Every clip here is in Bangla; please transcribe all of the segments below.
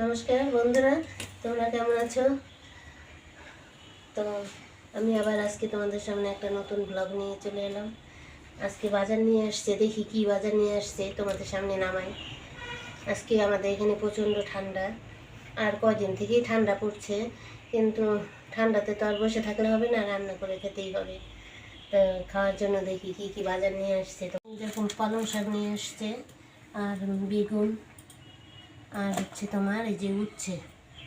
নমস্কার, বন্ধুরা, তোমরা কেমন আছো? তো আমি আবার আজকে তোমাদের সামনে একটা নতুন ব্লগ নিয়ে চলে এলাম। আজকে বাজার নিয়ে আসছে, দেখি কি বাজার নিয়ে আসছে, তোমাদের সামনে নামাই। আজকে আমাদের এখানে প্রচণ্ড ঠান্ডা, আর কদিন থেকেই ঠান্ডা পড়ছে, কিন্তু ঠান্ডাতে তো আর বসে থাকলে হবে না, রান্না করে খেতেই হবে। তো খাওয়ার জন্য দেখি কি কি বাজার নিয়ে আসছে। তো যেরকম পালং শাক নিয়ে আসছে, আর বেগুন আর হচ্ছে তোমার এই যে উচ্ছে,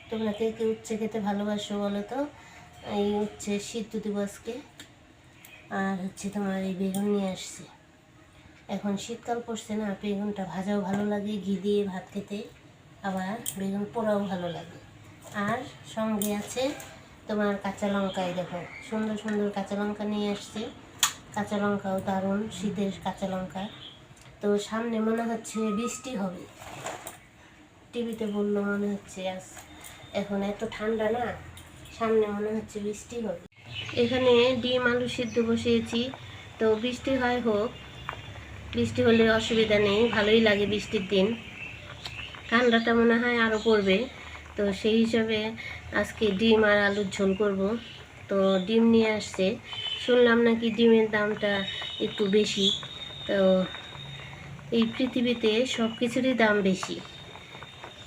তোমরা কে কে উচ্ছে খেতে ভালোবাসো বলো তো? এই উচ্ছে সিদ্ধ দেবো আজকে আর হচ্ছে তোমার এই বেগুন নিয়ে আসছে। এখন শীতকাল পড়ছে না, বেগুনটা ভাজাও ভালো লাগে, ঘি দিয়ে ভাত খেতে আবার বেগুন পোড়াও ভালো লাগে। আর সঙ্গে আছে তোমার কাঁচা লঙ্কাই দেখো, সুন্দর সুন্দর কাঁচা লঙ্কা নিয়ে আসছে। কাঁচা লঙ্কাও দারুণ, শীতের কাঁচা লঙ্কা। তো সামনে মনে হচ্ছে বৃষ্টি হবে। টিভিতে বলল মনে হচ্ছে আজ। এখন এত ঠান্ডা না, সামনে মনে হচ্ছে বৃষ্টি হবে। এখানে ডিম আলু সিদ্ধ বসিয়েছি, তো বৃষ্টি হয় হোক, বৃষ্টি হলে অসুবিধা নেই, ভালোই লাগে বৃষ্টির দিন। ঠান্ডাটা মনে হয় আরও পড়বে, তো সেই হিসাবে আজকে ডিম আর আলুর ঝোল করব। তো ডিম নিয়ে আসছে, শুনলাম নাকি ডিমের দামটা একটু বেশি, তো এই পৃথিবীতে সব কিছুরই দাম বেশি।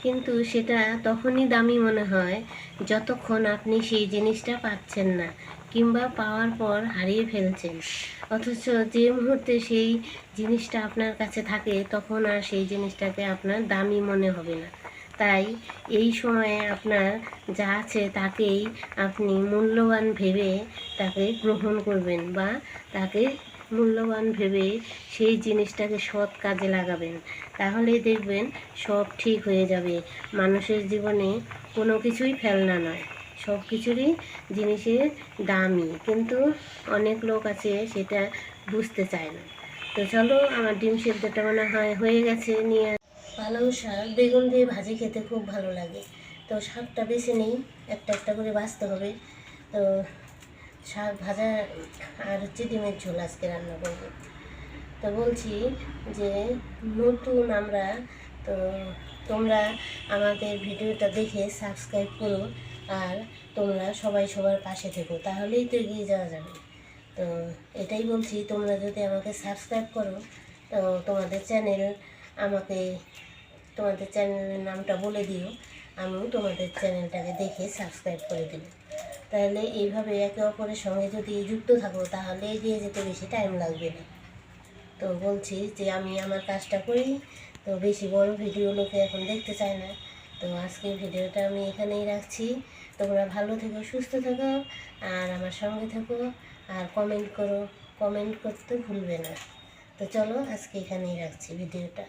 কিন্তু সেটা তখনই দামি মনে হয় যতক্ষণ আপনি সেই জিনিসটা পাচ্ছেন না কিংবা পাওয়ার পর হারিয়ে ফেলছেন। অথচ যে মুহূর্তে সেই জিনিসটা আপনার কাছে থাকে, তখন আর সেই জিনিসটাকে আপনার দামি মনে হবে না। তাই এই সময়ে আপনার যা আছে তাকেই আপনি মূল্যবান ভেবে তাকে গ্রহণ করবেন বা তাকে মূল্যবান ভেবে সেই জিনিসটাকে সৎ কাজে লাগাবেন। তাহলেই দেখবেন সব ঠিক হয়ে যাবে। মানুষের জীবনে কোনো কিছুই ফেলনা নয়। সব কিছুরই জিনিসের দামই। কিন্তু অনেক লোক আছে সেটা বুঝতে চায় না। তো চলো, আমার ডিম সেদ্ধটা মনে হয় হয়ে গেছে, নিয়ে পালং শাক, বেগুন দিয়ে ভাজি খেতে খুব ভালো লাগে। তো শাকটা বেছে নেই, একটা একটা করে বাঁচতে হবে। তো শাক ভাজা আর হচ্ছে ডিমের ঝোল আজকে রান্না করব। তো বলছি যে নতুন আমরা, তো তোমরা আমাদের ভিডিওটা দেখে সাবস্ক্রাইব করো আর তোমরা সবাই সবার পাশে থেকো, তাহলেই তো এগিয়ে যাওয়া যাবে। তো এটাই বলছি, তোমরা যদি আমাকে সাবস্ক্রাইব করো, তো তোমাদের চ্যানেল আমাকে, তোমাদের চ্যানেলের নামটা বলে দিও, আমিও তোমাদের চ্যানেলটাকে দেখে সাবস্ক্রাইব করে দেবো। তাহলে এইভাবে একে অপরের সঙ্গে যদি যুক্ত থাকো, তাহলে এগিয়ে যেতে বেশি টাইম লাগবে না। তো বলছি যে আমি আমার কাজটা করি, তো বেশি বড় ভিডিও লোকে এখন দেখতে চায় না। তো আজকের ভিডিওটা আমি এখানেই রাখছি। তোমরা ভালো থেকো, সুস্থ থাকো, আর আমার সঙ্গে থাকো, আর কমেন্ট করো। কমেন্ট করতে ভুলবে না। তো চলো আজকে এখানেই রাখছি ভিডিওটা